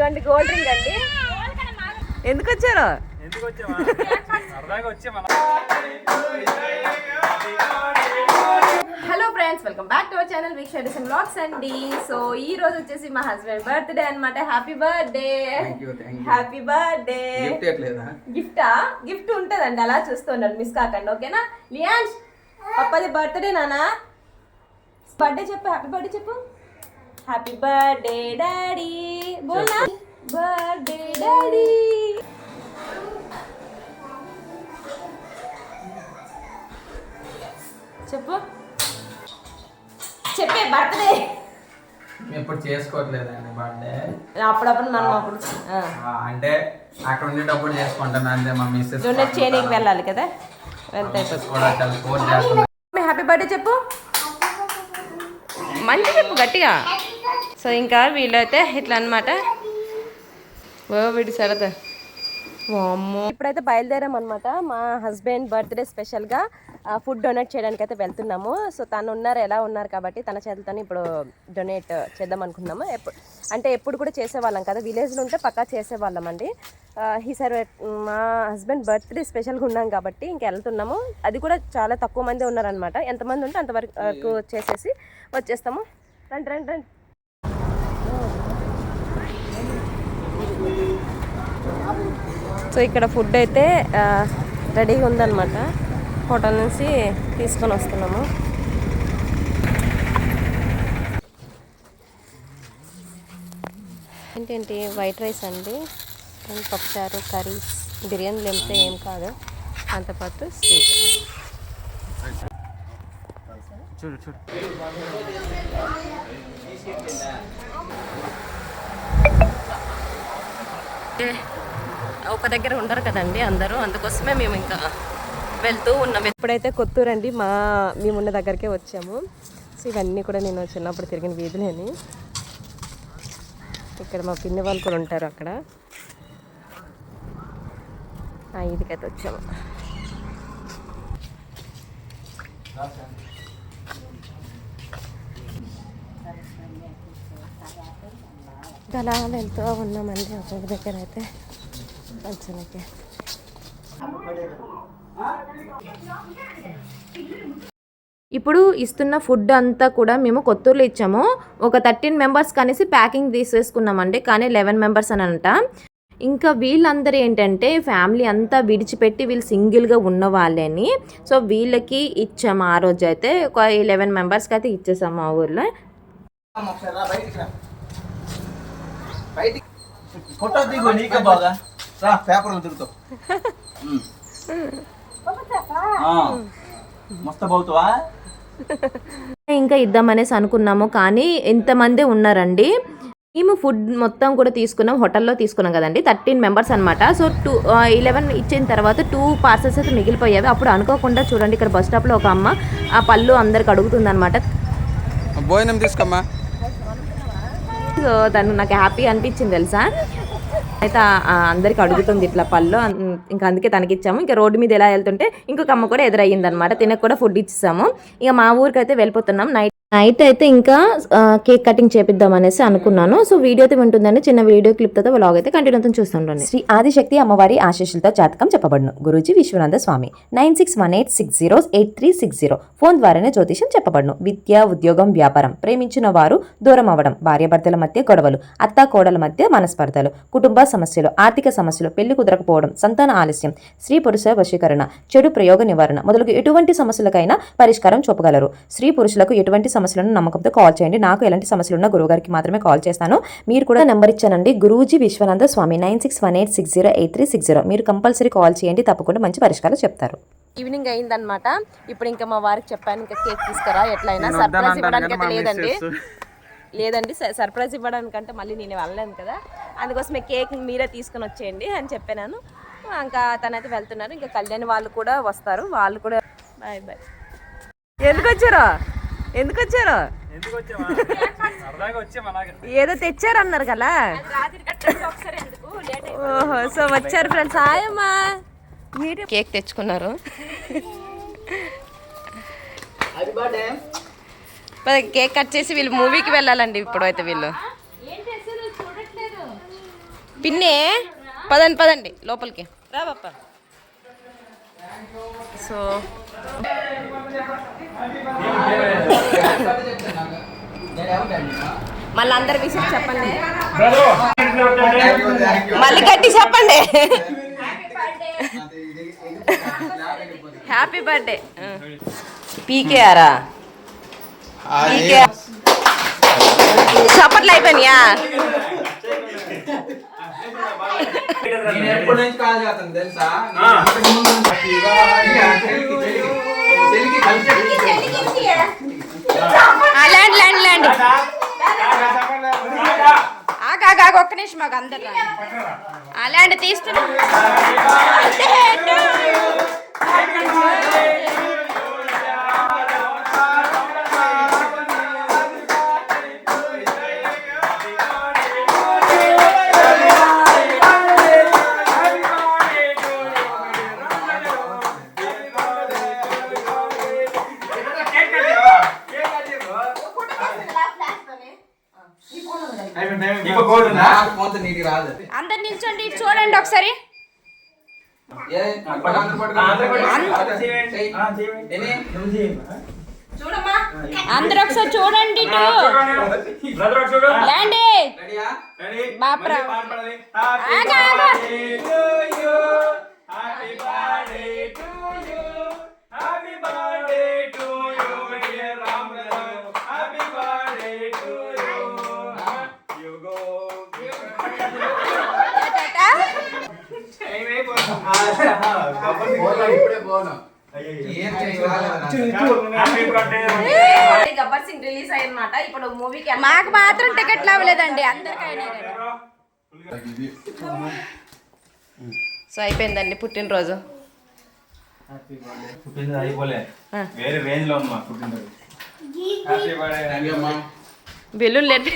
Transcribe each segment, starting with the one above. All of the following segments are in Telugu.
ఇదిగోండి గోల్డ్ డ్రింక్ అండి. ఎందుకు వచ్చారు ఎందుకు hello friends welcome back to our channel week షెడిషన్ blogs అండి. సో ఈ రోజు వచ్చేసి మా హస్బెండ్ బర్త్డే అన్నమాట. Happy birthday. Happy birthday gift గిఫ్టా gift ఉంటదండి అలా చూస్తుండండి మిస్ కాకండి ఓకేనా? లియాన్స్ పప్పది బర్త్డే నానా? బర్త్డే చెప్పు హ్యాపీ బర్త్డే చెప్పు. హ్యాపీ బర్త్డే డాడీ బోలా బర్త్డే డాడీ చెప్పు. చెప్పే బర్త్డే ఎప్పుడు చేసుకోవట్లేదండి బర్త్డే అప్పుడప్పుడు మనం అప్పుడు అంటే అక్కడ ఉండేటప్పుడు చేసుకుంటాను అంతే మా మిస్సెస్ డొనేట్ చేయడానికి వెళ్ళాలి కదా? వెళ్తే హ్యాపీ బర్త్డే చెప్పు. మంచి చెప్పు గట్టిగా. సో ఇంకా వీళ్ళైతే ఇట్లా అనమాట ఓ వీడి సరదా. ఇప్పుడైతే బయలుదేరాం అనమాట మా హస్బెండ్ బర్త్డే స్పెషల్గా ఫుడ్ డొనేట్ చేయడానికి అయితే వెళ్తున్నాము. సో తను ఉన్నారు ఎలా ఉన్నారు కాబట్టి తన చేతులతో ఇప్పుడు డొనేట్ చేద్దాం అనుకున్నాము ఎప్పుడు అంటే ఎప్పుడు కూడా చేసేవాళ్ళం కదా. విలేజ్లో ఉంటే పక్కా చేసేవాళ్ళం అండి. ఈసారి మా హస్బెండ్ బర్త్డే స్పెషల్గా ఉన్నాం కాబట్టి ఇంక వెళ్తున్నాము. అది కూడా చాలా తక్కువ మంది ఉన్నారనమాట ఎంతమంది ఉంటే అంతవరకు చేసేసి వచ్చేస్తాము. రండి రండి రండి. సో ఇక్కడ ఫుడ్ అయితే రెడీగా ఉందన్నమాట. హోటల్ నుంచి తీసుకొని వస్తున్నాము. ఏంటంటే వైట్ రైస్ అండి. అండ్ పప్పుచారు కర్రీస్ బిర్యానీ లేకపోతే ఏం కాదు. దాంతోపాటు స్వీట్ చూడు చూడు. అంటే ఒక దగ్గర ఉండరు కదండి అందరూ. అందుకోసమే మేము ఇంకా వెళ్తూ ఉన్నాం. ఎప్పుడైతే కొత్తూరు అండి మా మేమున్న దగ్గరికే వచ్చాము. సో ఇవన్నీ కూడా నేను చిన్నప్పుడు తిరిగిన వీధులేని. ఇక్కడ మా పిన్ని వాళ్ళు కూడా ఉంటారు అక్కడ. ఆ, ఇదికైతే వచ్చాము. అలా వెళ్తూ ఉన్నామండి. ఒక దగ్గర అయితే. ఇప్పుడు ఇస్తున్న ఫుడ్ అంతా కూడా మేము కొత్తూరులో ఇచ్చాము. ఒక థర్టీన్ మెంబర్స్ కనేసి ప్యాకింగ్ తీసేసుకున్నామండి కానీ లెవెన్ మెంబర్స్ అని అంట. ఇంకా వీళ్ళందరూ ఏంటంటే ఫ్యామిలీ అంతా విడిచిపెట్టి వీళ్ళు సింగిల్గా ఉన్న వాళ్ళని. సో వీళ్ళకి ఇచ్చాము ఆ రోజు అయితే ఒక లెవెన్ మెంబర్స్కి అయితే ఇచ్చేసాము మా ఊర్లో. ఫోటో దిగు నీకే బాగా. రా పేపర్ తిరుగుతావు. మస్తు ఇంకా ఇద్దామనేసి అనుకున్నాము కానీ ఎంతమంది ఉన్నారండి. మేము ఫుడ్ మొత్తం కూడా తీసుకున్నాం హోటల్లో తీసుకున్నాం కదండి థర్టీన్ మెంబర్స్ అనమాట సో టూ ఇలెవెన్ ఇచ్చిన తర్వాత టూ పార్సల్స్ అయితే మిగిలిపోయావి. అప్పుడు అనుకోకుండా చూడండి ఇక్కడ బస్ స్టాప్లో ఒక అమ్మ ఆ పళ్ళు అందరికి అడుగుతుంది అనమాట భోజనం తీసుకోమ్మా. సో తను నాకు హ్యాపీ అనిపించింది తెలుసా? అయితే ఆ- అందరికి అడుగుతుంది ఇట్లా పళ్ళు. ఇంకా అందుకే తనకి ఇచ్చాము ఇంకా రోడ్డు మీద ఎలా వెళ్తుంటే ఇంకొక అమ్మ కూడా ఎదురయ్యింది అనమాట తినకు కూడా ఫుడ్ ఇచ్చాము ఇక మా ఊరికి అయితే వెళ్ళిపోతున్నాం. నైట్ నైట్ అయితే ఇంకా కేక్ కటింగ్ చేపిద్దాం అనేసి అనుకున్నాను. సో వీడియో అయితే ఉంటుందండి చిన్న వీడియో క్లిప్తో వ్లాగ్ అయితే కంటిన్యూ అవుతుంది చూస్తుండండి. శ్రీ ఆదిశక్తి అమ్మవారి ఆశీస్సులతో జాతకం చెప్పబడును. Guruji Vishwanatha Swami nine six one eight six zero eight three six zero. Phone ద్వారానే జ్యోతిషం చెప్పబడును. విద్య ఉద్యోగం వ్యాపారం. ప్రేమించిన వారు దూరం అవ్వడం. భార్యాభర్తల మధ్య గొడవలు. అత్తా కోడల మధ్య మనస్పర్ధలు. కుటుంబ సమస్యలు ఆర్థిక సమస్యలు పెళ్ళి కుదరకపోవడం సంతాన ఆలస్యం స్త్రీ పురుష వశీకరణ చెడు ప్రయోగ నివారణ మొదలగు ఎటువంటి సమస్యలకైనా పరిష్కారం చూపగలరు. స్త్రీ పురుషులకు ఎటువంటి సమస్యలను నమ్మకంతో కాల్ చేయండి. నాకు ఎలాంటి సమస్యలు ఉన్నా గురువుగారికి మాత్రమే కాల్ చేస్తాను. మీరు కూడా నెంబర్ ఇచ్చానండి. Guruji Vishwanatha Swami nine six one eight six zero eight three six zero. మీరు కంపల్సరీ కాల్ చేయండి. తప్పకుండా మంచి పరిష్కారం చెప్తారు. ఈవినింగ్ అయిందనమాట ఇప్పుడు ఇంకా మా వారికి చెప్పాను ఇంకా కేక్ తీసుకురా ఎట్లయినా సర్ప్రైజ్ ఇవ్వడానికి అయితే లేదండి. లేదండి సర్ప్రైజ్ ఇవ్వడానికంటే మళ్ళీ నేను వెళ్ళలేను కదా. అందుకోసమే కేక్ మీరే తీసుకొని వచ్చేయండి అని చెప్పాను ఇంకా తనైతే వెళ్తున్నారు. ఇంకా కళ్యాణ్ వాళ్ళు కూడా వస్తారు. వాళ్ళు కూడా బాయ్ బాయ్ ఎందుకు వచ్చారు? ఎందుకు వచ్చారు ఏదో తెచ్చారు అన్నారు కదా. ఓహో సో వచ్చారు ఫ్రెండ్స్ హాయమ్మా కేక్ తెచ్చుకున్నారు. పద, కేక్ కట్ చేసి వీళ్ళు మూవీకి వెళ్ళాలండి ఇప్పుడు అయితే వీళ్ళు పిన్నే పదండి పదండి లోపలికి. రా బాప్ప సో మళ్ళీ అందరు విషయం చెప్పండి. మళ్ళీ గట్టి చెప్పండి. హ్యాపీ బర్త్డే పీకేఆరా పీకే చప్పట్లు అయిపోయినాయా? నేను ఎప్పటి నుంచి కాల్ చేస్తాను తెలుసా ల్యాండ్ ల్యాండ్ ల్యాండ్ ఆగా ఒక్క నిమిషం మాకు అందరు ల్యాండ్ తీస్తున్నా రాదు అందరు నిల్చోండి చూడండి ఒకసారి. అందరు ఒకసారి చూడండి రెడీయా? బాప్రా ఇప్పుడే పోను. గబ్బర్ సింగ్ రిలీజ్ అయ్యన్నమాట ఇప్పుడు మూవీకి మాకు మాత్రం టికెట్లు అవ్వలేదండి అందరికి అయినాయి. కదా. సో అయిపోయిందండి పుట్టినరోజు. పుట్టినది అయిపోలే. ఆ. వేరే రేంజ్లో ఉంది మా పుట్టినది హ్యాపీ బర్త్డే థ్యాంక్ యూ అమ్మా. బెలూన్ లేదు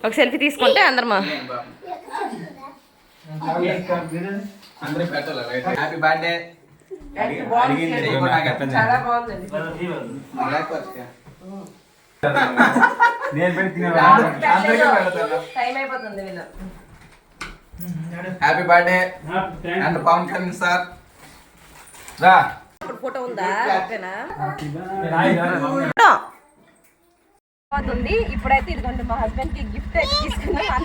ఒక సెల్ఫీ తీసుకుంటే అందరు మా ఏం బా. అందరికి పెట్టాలి right. Happy birthday happy birthday and Pawan Kalyan sir రా. ఇప్పుడు ఫోటో ఉందా? ఓకేనా? థ్యాంక్ పోతుంది ఇప్పుడైతే ఇదిగోండి మా హస్బెండ్కి గిఫ్ట్ అయితే తీసుకున్నాం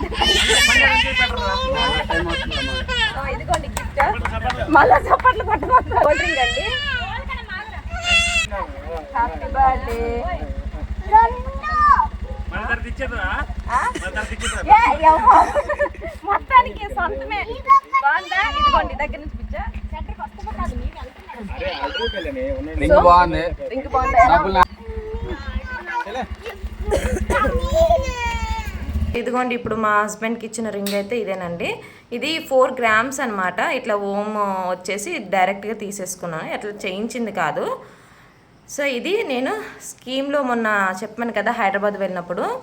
ఇదిగోండి గిఫ్ట్ మళ్ళా చప్పట్లు డ్రింక్ అండి. హ్యాపీ బర్త్డే మొత్తానికి సొంతమే. బాగుందా? ఇదిగోండి దగ్గర నుంచి పిచ్చా. రింగ్ బాగుంది. రింగ్ బాగుందా. డబ్బులు నా- ఇదిగోండి ఇప్పుడు మా హస్బెండ్కి ఇచ్చిన రింగ్ అయితే ఇదేనండి. ఇది ఫోర్ గ్రామ్స్ అన్నమాట. ఇట్లా ఓమ్ వచ్చేసి డైరెక్ట్గా తీసేసుకున్నాను. అట్లా చేయించింది కాదు. సో ఇది నేను స్కీమ్లో మొన్న చెప్పాను కదా హైదరాబాద్ వెళ్ళినప్పుడు.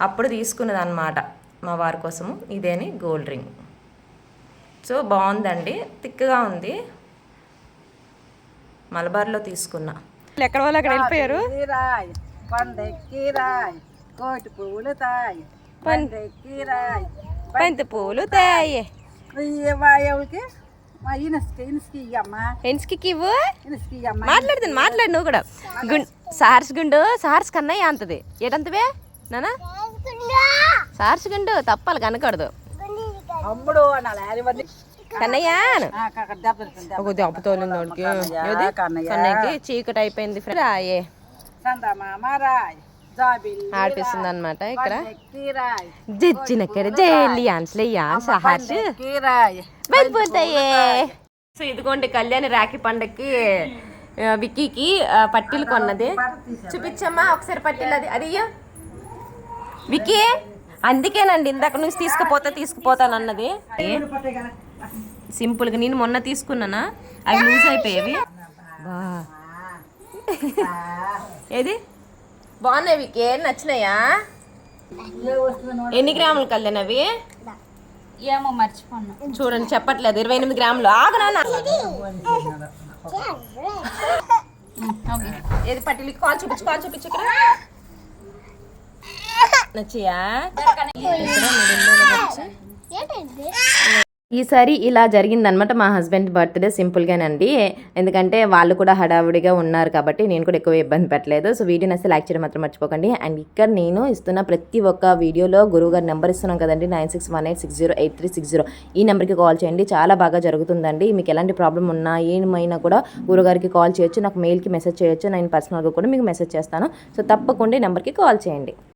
అప్పుడు తీసుకున్నది అనమాట మా వారి కోసము. ఇదేని గోల్డ్ రింగ్. సో బాగుందండి. థిక్గా ఉంది. మలబార్లో తీసుకున్నా. ఎక్కడ వాళ్ళు అక్కడ వెళ్ళిపోయారు? కోటి పువ్వులు తాయ్. బంతి తాయే. మాట్లాడుతుంది మాట్లాడు నువ్వు కూడా. గుండు సార్స్ గుండు సార్స్ కన్నయ్య అంతది. ఏటంతవే? నానా? సార్స్ గుండు. తప్పాలి కనకూడదు. అమ్ముడు అనాలి కన్నయ్య ఒక దెబ్బ. కన్నయ్యకి చీకటి అయిపోయింది ఫ్రెండ్. రాయే. ఆడిపిస్తుంది అనమాట ఇక్కడ. జడ్జినక్కడ జైలి ఆన్స్లయ్యా సహాష్ పండెక్కి రాయ్. వెళ్ళిపోతాయే సో ఇదిగోండి కళ్యాణి రాఖీ పండక్కి విక్కీకి పట్టీలు కొన్నది. చూపించమ్మా ఒకసారి పట్టీలు అది అది. విక్కీ అందుకేనండి ఇందాక నుంచి తీసుకుపోతా తీసుకుపోతాను అన్నది సింపుల్గా నేను మొన్న తీసుకున్నానా? అవి లూజ్ అయిపోయేవి బా. ఏది? బాగున్నాయి విక్కీ నచ్చినాయా? ఎన్ని గ్రాములు కళ్యాణ్ అవి? ఏమో మర్చిపోన్నా చూడండి చెప్పట్లేదు. ఇరవై ఎనిమిది గ్రాములు. ఆగు నాన్న. ఓకే. ఏది పట్టిలి కాల్ చూపించు కాల్ చూపించు ఇక్కడ. నచ్చియా? ఈసారి ఇలా జరిగిందనమాట మా హస్బెండ్ బర్త్డే సింపుల్గానండి. ఎందుకంటే వాళ్ళు కూడా హడావుడిగా ఉన్నారు కాబట్టి నేను కూడా ఎక్కువ ఇబ్బంది పెట్టలేదు. సో వీడియో నచ్చితే లైక్ చేయడం మాత్రం మర్చిపోకండి. అండ్ ఇక్కడ నేను ఇస్తున్న ప్రతి ఒక్క వీడియోలో గురువుగారి నెంబర్ ఇస్తున్నాం కదండి nine six one eight six zero eight three six zero. ఈ నెంబర్కి కాల్ చేయండి. చాలా బాగా జరుగుతుందండి. మీకు ఎలాంటి ప్రాబ్లం ఉన్నా ఏమైనా కూడా గురుగారికి కాల్ చేయొచ్చు నాకు మెయిల్కి మెసేజ్ చేయొచ్చు. నేను పర్సనల్గా కూడా మీకు మెసేజ్ చేస్తాను. సో తప్పకుండా ఈ నెంబర్కి కాల్ చేయండి.